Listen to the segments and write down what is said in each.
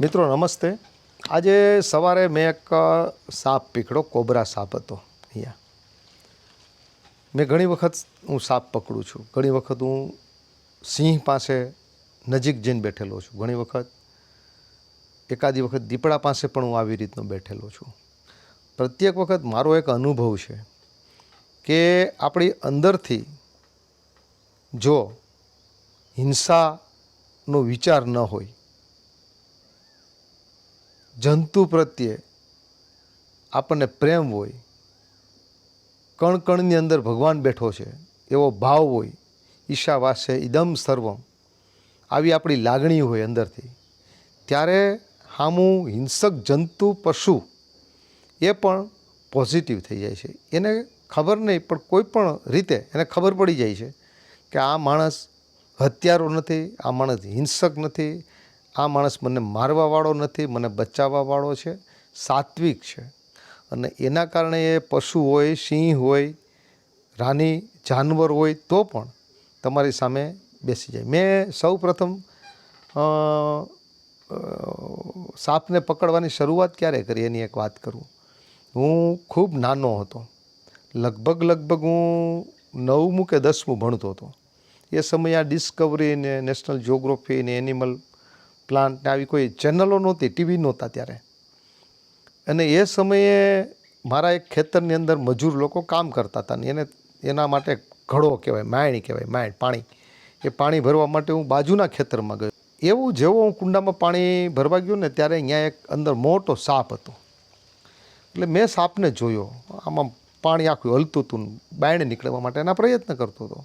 મિત્રો, નમસ્તે. આજે સવારે મેં એક સાપ પીકડો કોબરા સાપ હતો અહીંયા. મેં ઘણી વખત હું સાપ પકડું છું. ઘણી વખત હું સિંહ પાસે નજીક જઈને બેઠેલો છું. ઘણી વખત એકાદી વખત દીપડા પાસે પણ હું આવી રીતનો બેઠેલો છું. પ્રત્યેક વખત મારો એક અનુભવ છે કે આપણી અંદરથી જો હિંસાનો વિચાર ન હોય જંતુ પ્રત્યે આપણને પ્રેમ હોય કણ કણની અંદર ભગવાન બેઠો છે, એવો ભાવ હોય ઈશાવાસ્ય ઇદમ સર્વમ, આવી આપણી લાગણી હોય અંદરથી. ત્યારે હામું હિંસક જંતુ પશુ એ પણ પોઝિટિવ થઈ જાય છે. એને ખબર નહીં, પણ કોઈ પણ રીતે એને ખબર પડી જાય છે કે આ માણસ હત્યારો નથી, આ માણસ હિંસક નથી આ માણસ મને મારવાવાળો નથી, મને બચાવવાવાળો છે, સાત્વિક છે. અને એના કારણે એ પશુ હોય, સિંહ હોય, રાની, જાનવર હોય તો પણ તમારી સામે બેસી જાય. મેં સૌ પ્રથમ સાપને પકડવાની શરૂઆત ક્યારે કરી? એની એક વાત કરું. હું ખૂબ નાનો હતો. લગભગ લગભગ હું નવમું કે દસમું ભણતો હતો. એ સમયે આ ડિસ્કવરી ને નેશનલ જ્યોગ્રાફી ને એનિમલ પ્લાન્ટ ને આવી કોઈ ચેનલો નહોતી, ટીવી નહોતા ત્યારે. અને એ સમયે મારા એક ખેતરની અંદર મજૂર લોકો કામ કરતા હતા ને એને, એના માટે ઘડો કહેવાય માયણી કહેવાય માયણ પાણી. એ પાણી ભરવા માટે હું બાજુના ખેતરમાં ગયો. એવું જેવો હું કુંડામાં પાણી ભરવા ગયો ને ત્યારે અહીંયા એક અંદર મોટો સાપ હતો. એટલે મેં સાપને જોયો. આમાં પાણી આખું હલતું હતું બાયણે નીકળવા માટે એના પ્રયત્ન કરતો હતો.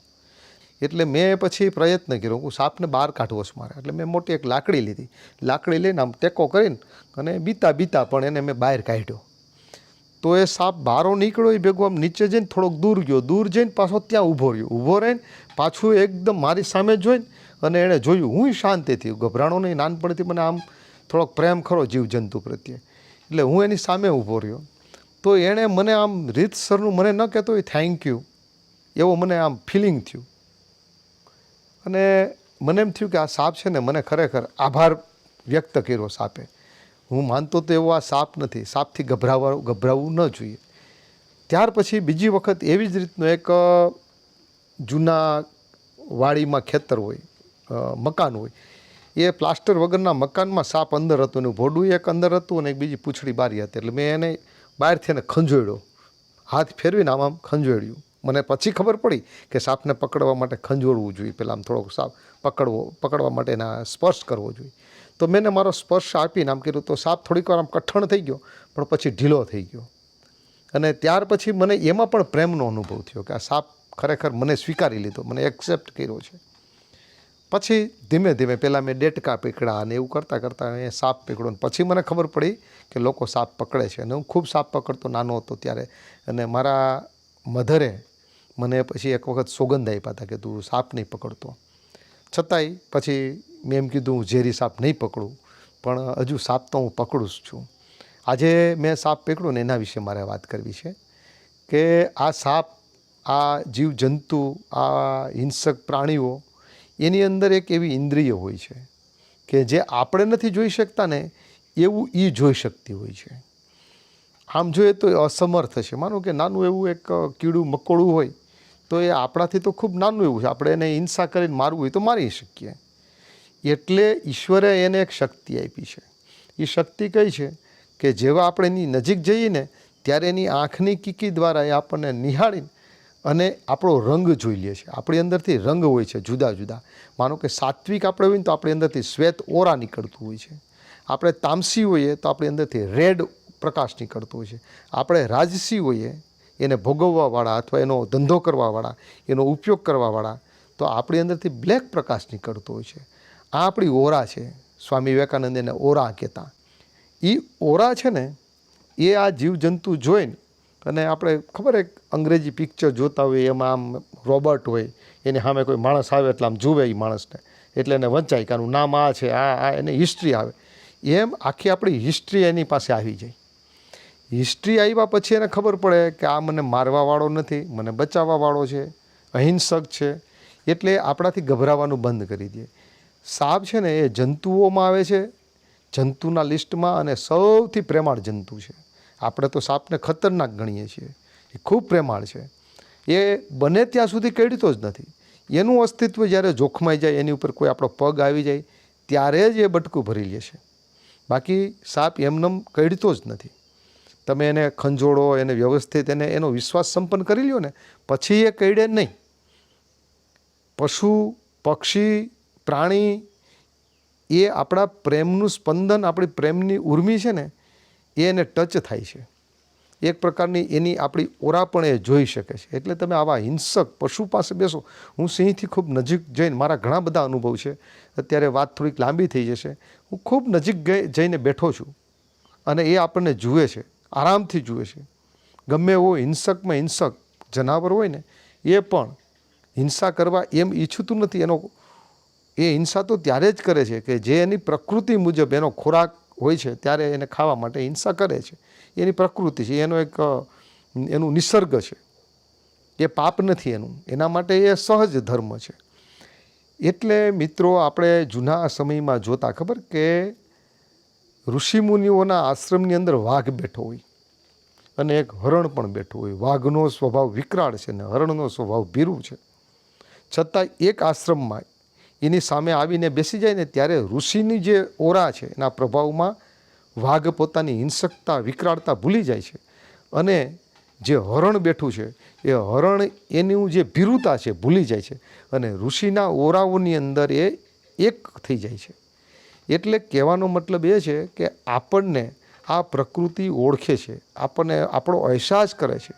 એટલે મેં પછી પ્રયત્ન કર્યો હું સાપને બહાર કાઢવો છું મારે. એટલે મેં મોટી એક લાકડી લીધી. લાકડી લઈને આમ ટેકો કરીને અને બીતા બીતા પણ એને મેં બહાર કાઢ્યો. તો એ સાપ બહારો નીકળ્યો, એ ભેગો આમ નીચે જઈને થોડોક દૂર ગયો. દૂર જઈને પાછો ત્યાં ઊભો રહ્યો. ઊભો રહીને પાછું એકદમ મારી સામે જોઈને અને એણે જોયું, હું શાંતિથી ગભરાણો નહીં, નાનપણથી મને આમ થોડોક પ્રેમ ખરો જીવજંતુ પ્રત્યે. એટલે હું એની સામે ઊભો રહ્યો. તો એણે મને આમ રીતસરનું મને ન કહેતો એ થેન્ક યુ એવો મને આમ ફિલિંગ થયું. અને મને એમ થયું કે આ સાપ છે ને મને ખરેખર આભાર વ્યક્ત કર્યો સાપે. હું માનતો તો એવો આ સાપ નથી. સાપથી ગભરાવા ગભરાવવું ન જોઈએ. ત્યાર પછી બીજી વખત એવી જ રીતનો એક જૂના વાડીમાં ખેતર હોય મકાન હોય. એ પ્લાસ્ટર વગરના મકાનમાં સાપ અંદર હતું ને ભોડું એક અંદર હતું અને એક બીજી પૂંછડી બારી હતી. એટલે મેં એને બહારથી એને ખંજોડ્યો હાથ ફેરવીને આમ આમ ખંજોળ્યું મને પછી ખબર પડી કે સાપને પકડવા માટે ખંજોળવું જોઈએ. પહેલાં આમ થોડોક સાપ પકડવો, પકડવા માટે એના સ્પર્શ કરવો જોઈએ. તો મેં મારો સ્પર્શ આપીને આમ કર્યું તો સાપ થોડીક વાર આમ કઠણ થઈ ગયો, પણ પછી ઢીલો થઈ ગયો. અને ત્યાર પછી મને એમાં પણ પ્રેમનો અનુભવ થયો કે આ સાપ ખરેખર મને સ્વીકારી લીધો, મને એક્સેપ્ટ કર્યો છે. પછી ધીમે ધીમે પહેલાં મેં ડેટકા પીકડા અને એવું કરતાં કરતાં એ સાપ પીકડો પછી મને ખબર પડી કે લોકો સાપ પકડે છે. અને હું ખૂબ સાપ પકડતો નાનો હતો ત્યારે. અને મારા મધરે મને પછી એક વખત સોગંદ આપ્યા હતા કે તું સાપ નહીં પકડતો. છતાંય પછી મેં એમ કીધું, હું ઝેરી સાપ નહીં પકડું, પણ હજુ સાપ તો હું પકડું જ છું. આજે મેં સાપ પકડ્યું ને એના વિશે મારે વાત કરવી છે કે આ સાપ, આ જીવજંતુ, આ હિંસક પ્રાણીઓ, એની અંદર એક એવી ઇન્દ્રિય હોય છે કે જે આપણે નથી જોઈ શકતા ને એવું એ જોઈ શકતી હોય છે. આમ જોઈએ તો અસમર્થ છે. માનો કે નાનું એવું એક કીડું, મકોડું હોય તો એ આપણાથી તો ખૂબ નાનું એવું છે. આપણે એને હિંસા કરીને મારવું હોય તો મારી શકીએ. એટલે ઈશ્વરે એને એક શક્તિ આપી છે. એ શક્તિ કઈ છે કે જેવા આપણે એની નજીક જઈએ ને, ત્યારે એની આંખની કીકી દ્વારા એ આપણને નિહાળીને અને આપણો રંગ જોઈ લે છે. આપણી અંદરથી રંગ હોય છે જુદા જુદા. માનો કે સાત્વિક આપણે હોઈએ તો આપણી અંદરથી શ્વેત ઓરા નીકળતું હોય છે. આપણે તામસી હોઈએ તો આપણી અંદરથી રેડ પ્રકાશ નીકળતો હોય છે. આપણે રાજસી હોઈએ એને ભોગવવાવાળા અથવા એનો ધંધો કરવાવાળા, એનો ઉપયોગ કરવાવાળા, તો આપણી અંદરથી બ્લેક પ્રકાશ નીકળતો હોય છે. આ આપણી ઓરા છે. સ્વામી વિવેકાનંદ એને ઓરા કહેતા. એ ઓરા છે ને, એ આ જીવજંતુ જોઈને, અને આપણે ખબર એક અંગ્રેજી પિક્ચર જોતા હોઈએ એમાં આમ રોબર્ટ હોય, એની સામે કોઈ માણસ આવે એટલે આમ જુએ એ માણસને. એટલે એને વંચાય કે આનું નામ આ છે, આ આ, એની હિસ્ટ્રી આવે. એમ આખી આપણી હિસ્ટ્રી એની પાસે આવી જાય. હિસ્ટ્રી આવ્યા પછી એને ખબર પડે કે આ મને મારવાવાળો નથી, મને બચાવવાવાળો છે, અહિંસક છે. એટલે આપણાથી ગભરાવાનું બંધ કરી દે. સાપ છે ને એ જંતુઓમાં આવે છે, જંતુના લિસ્ટમાં અને સૌથી પ્રેમાળ જંતુ છે. આપણે તો સાપને ખતરનાક ગણીએ છીએ. એ ખૂબ પ્રેમાળ છે. એ બને ત્યાં સુધી કડતો જ નથી. એનું અસ્તિત્વ જ્યારે જોખમાઈ જાય, એની ઉપર કોઈ આપણો પગ આવી જાય, ત્યારે જ એ બટકું ભરી લે છે. બાકી સાપ એમનેમ કડતો જ નથી. તમે એને ખંજોળો, એને વ્યવસ્થિત, એને એનો વિશ્વાસ સંપન્ન કરી લ્યો ને, પછી એ કઈડે નહીં. પશુ, પક્ષી, પ્રાણી, એ આપણા પ્રેમનું સ્પંદન, આપણી પ્રેમની ઉર્મી છે ને, એ એને ટચ થાય છે. એક પ્રકારની એની આપણી ઓરા પણ એ જોઈ શકે છે. એટલે તમે આવા હિંસક પશુ પાસે બેસો. હું સિંહથી ખૂબ નજીક જઈને, મારા ઘણા બધા અનુભવ છે. અત્યારે વાત થોડીક લાંબી થઈ જશે. હું ખૂબ નજીક ગઈ જઈને બેઠો છું અને એ આપણને જુએ છે. આરામથી જુએ છે. ગમે એવો હિંસકમાં હિંસક જનાવર હોય ને, એ પણ હિંસા કરવા એમ ઈચ્છતું નથી. એનો એ હિંસા તો ત્યારે જ કરે છે કે જે એની પ્રકૃતિ મુજબ એનો ખોરાક હોય છે, ત્યારે એને ખાવા માટે હિંસા કરે છે. એની પ્રકૃતિ છે, એનો એક એનું નિસર્ગ છે. એ પાપ નથી એનું. એના માટે એ સહજ ધર્મ છે. એટલે મિત્રો, આપણે જૂના સમયમાં જોતા ખબર કે ઋષિમુનિઓના આશ્રમની અંદર વાઘ બેઠો હોય અને એક હરણ પણ બેઠું હોય. વાઘનો સ્વભાવ વિકરાળ છે ને હરણનો સ્વભાવ ભીરું છે. છતાં એક આશ્રમમાં એની સામે આવીને બેસી જાય ને ત્યારે ઋષિની જે ઓરા છે એના પ્રભાવમાં વાઘ પોતાની હિંસકતા, વિકરાળતા ભૂલી જાય છે અને જે હરણ બેઠું છે એ હરણ એનું જે ભીરુતા છે ભૂલી જાય છે અને ઋષિના ઓરાઓની અંદર એ એક થઈ જાય છે. એટલે કહેવાનો મતલબ એ છે કે આપણને આ પ્રકૃતિ ઓળખે છે આપણને આપણો અહેસાસ કરે છે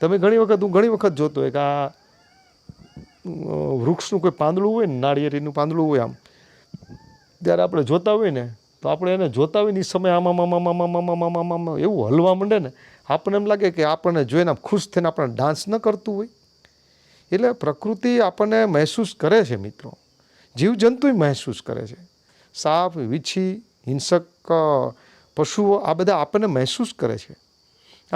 તમે ઘણી વખત હું ઘણી વખત જોતો હોય કે આ વૃક્ષનું કોઈ પાંદડું હોય ને નાળિયેરીનું પાંદડું હોય આમ ત્યારે આપણે જોતા હોય ને તો આપણે એને જોતા હોય ને એ સમયે આમ આમ આમ આમ આમ આમ એવું હલવા માંડે ને આપણને એમ લાગે કે આપણને જોઈને આમ ખુશ થઈને આપણે ડાન્સ ન કરતું હોય એટલે પ્રકૃતિ આપણને મહેસૂસ કરે છે મિત્રો જીવજંતુય મહેસૂસ કરે છે સાપ, વીછી, હિંસક પશુઓ આ બધા આપણને મહેસૂસ કરે છે.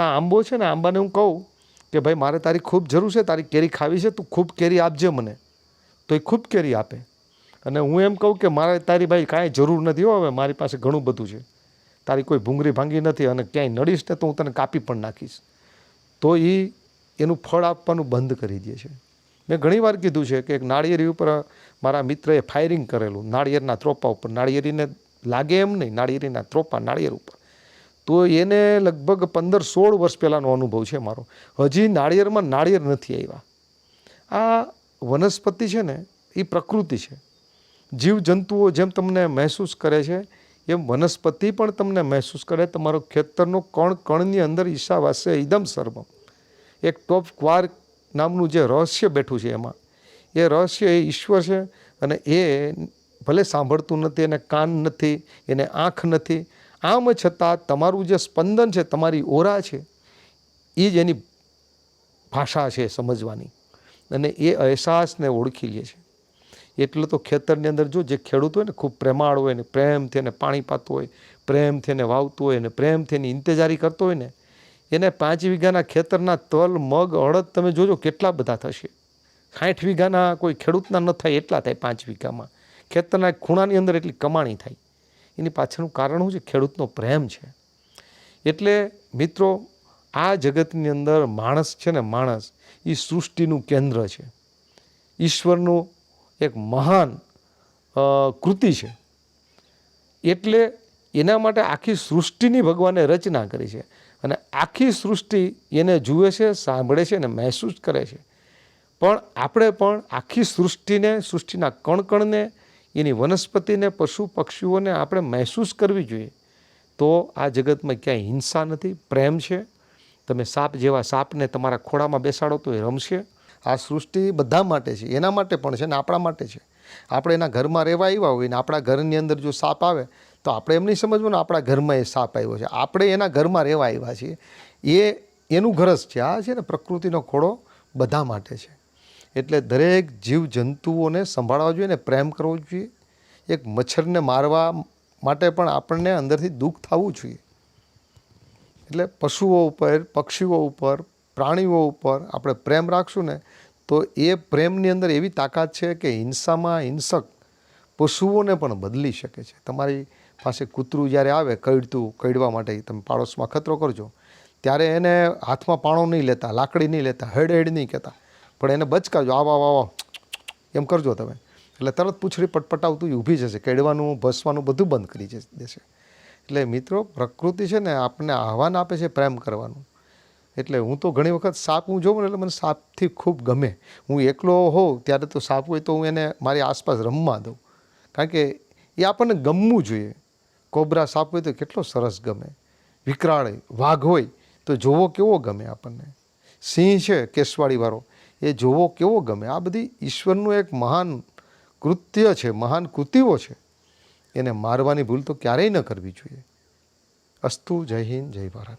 આ આંબો છે ને આંબાને હું કહું કે ભાઈ, મારે તારી ખૂબ જરૂર છે, તારી કેરી ખાવી છે, તું ખૂબ કેરી આપજે મને. તો એ ખૂબ કેરી આપે. અને હું એમ કહું કે મારે તારી ભાઈ કાંઈ જરૂર નથી હો, હવે મારી પાસે ઘણું બધું છે. તારી કોઈ ભૂંગળી ભાંગી નથી અને ક્યાંય નડીશ ને તો હું તને કાપી પણ નાખીશ. તો એ એનું ફળ આપવાનું બંધ કરી દે છે. મેં ઘણીવાર કીધું છે કે એક નાળિયેરી ઉપર મારા મિત્રએ ફાયરિંગ કરેલું, નાળિયેરના ત્રોપા ઉપર. નાળિયેરીને લાગે એમ નહીં, નાળિયેરીના ત્રોપા, નાળિયેર ઉપર. તો એને લગભગ પંદર સોળ વર્ષ પહેલાંનો અનુભવ છે મારો. હજી નાળિયેરમાં નાળિયેર નથી આવ્યા. આ વનસ્પતિ છે ને, એ પ્રકૃતિ છે. જીવજંતુઓ જેમ તમને મહેસૂસ કરે છે, એમ વનસ્પતિ પણ તમને મહેસૂસ કરે. તમારો ખેતરનો કણ કણની અંદર ઈશાવાસ્ય એકદમ સર્વમ એક ટોપ ક્વાર્ક નામનું જે રહસ્ય બેઠું છે એમાં. એ રહસ્ય એ ઈશ્વર છે અને એ ભલે સાંભળતું નથી એને કાન નથી, એને આંખ નથી, આમ છતાં તમારું જે સ્પંદન છે, તમારી ઓરા છે, એ જ એની ભાષા છે સમજવાની. અને એ અહેસાસને ઓળખી લે છે. એટલે તો ખેતરની અંદર જો જે ખેડૂત હોય ને, ખૂબ પ્રેમાળ હોય ને, પ્રેમથી એને પાણી પાતું હોય, પ્રેમથી એને વાવતું હોય ને, પ્રેમથી એની ઇંતજારી કરતો હોય ને એને પાંચ વીઘાના ખેતરના તલ, મગ, અડદ તમે જોજો કેટલા બધા થશે. સાઠ વીઘાના કોઈ ખેડૂતના ન થાય એટલા થાય પાંચ વીઘામાં. ખેતરના ખૂણાની અંદર એટલી કમાણી થાય. એની પાછળનું કારણ શું છે? ખેડૂતનો પ્રેમ છે. એટલે મિત્રો, આ જગતની અંદર માણસ છે ને માણસ એ સૃષ્ટિનું કેન્દ્ર છે. ઈશ્વરનું એક મહાન કૃતિ છે. એટલે એના માટે આખી સૃષ્ટિની ભગવાને રચના કરી છે. અને આખી સૃષ્ટિ એને જુએ છે, સાંભળે છે અને મહેસૂસ કરે છે. પણ આપણે પણ આખી સૃષ્ટિને, સૃષ્ટિના કણકણને, એની વનસ્પતિને, પશુ પક્ષીઓને આપણે મહેસૂસ કરવી જોઈએ. તો આ જગતમાં ક્યાંય હિંસા નથી, પ્રેમ છે. તમે સાપ જેવા સાપને તમારા ખોળામાં બેસાડો તો એ રમશે. આ સૃષ્ટિ બધા માટે છે, એના માટે પણ છે ને આપણા માટે છે. આપણે એના ઘરમાં રહેવા આવ્યા હોય ને આપણા ઘરની અંદર જો સાપ આવે તો આપણે એમ નહીં સમજવું ને આપણા ઘરમાં એ સાપ આવ્યો છે. આપણે એના ઘરમાં રહેવા આવ્યા છીએ. એ એનું ઘરસ છે. આ છે ને પ્રકૃતિનો ખોળો બધા માટે છે. એટલે દરેક જીવ જંતુઓને સંભાળવા જોઈએ ને પ્રેમ કરવો જોઈએ. એક મચ્છરને મારવા માટે પણ આપણને અંદરથી દુઃખ થવું જોઈએ. એટલે પશુઓ ઉપર, પક્ષીઓ ઉપર, પ્રાણીઓ ઉપર આપણે પ્રેમ રાખશું ને તો એ પ્રેમની અંદર એવી તાકાત છે કે હિંસામાં હિંસક પશુઓને પણ બદલી શકે છે. તમારી પાસે કૂતરું જ્યારે આવે કડતું કડવા માટે તમે પાડોશમાં ખતરો કરજો, ત્યારે એને હાથમાં પાણો નહીં લેતા, લાકડી નહીં લેતા હેડ હેડ નહીં કહેતા. પણ એને બચકાવજો, આવો આવો આવો એમ કરજો તમે. એટલે તરત પૂછડી પટપટાવતું ઊભી જશે કેડવાનું ભસવાનું બધું બંધ કરી દેશે. એટલે મિત્રો, પ્રકૃતિ છે ને આપણને આહવાન આપે છે પ્રેમ કરવાનું. એટલે હું તો ઘણી વખત સાપ હું જોઉં ને એટલે મને સાપથી ખૂબ ગમે. હું એકલો હોઉં ત્યારે તો સાપ હોય તો હું એને મારી આસપાસ રમવા દઉં. કારણ કે એ આપણને ગમવું જોઈએ. કોબરા સાપ હોય તો કેટલો સરસ ગમે. વિકરાળ વાઘ હોય તો જોવો કેવો ગમે આપણને. સિંહ છે, કેસવાળીવાળો, એ જોવો કેવો ગમે. આ બધી ઈશ્વરનું એક મહાન કૃત્ય છે, મહાન કૃતિઓ છે. એને મારવાની ભૂલ તો ક્યારેય ન કરવી જોઈએ. અસ્તુ જય હિન્દ, જય ભારત.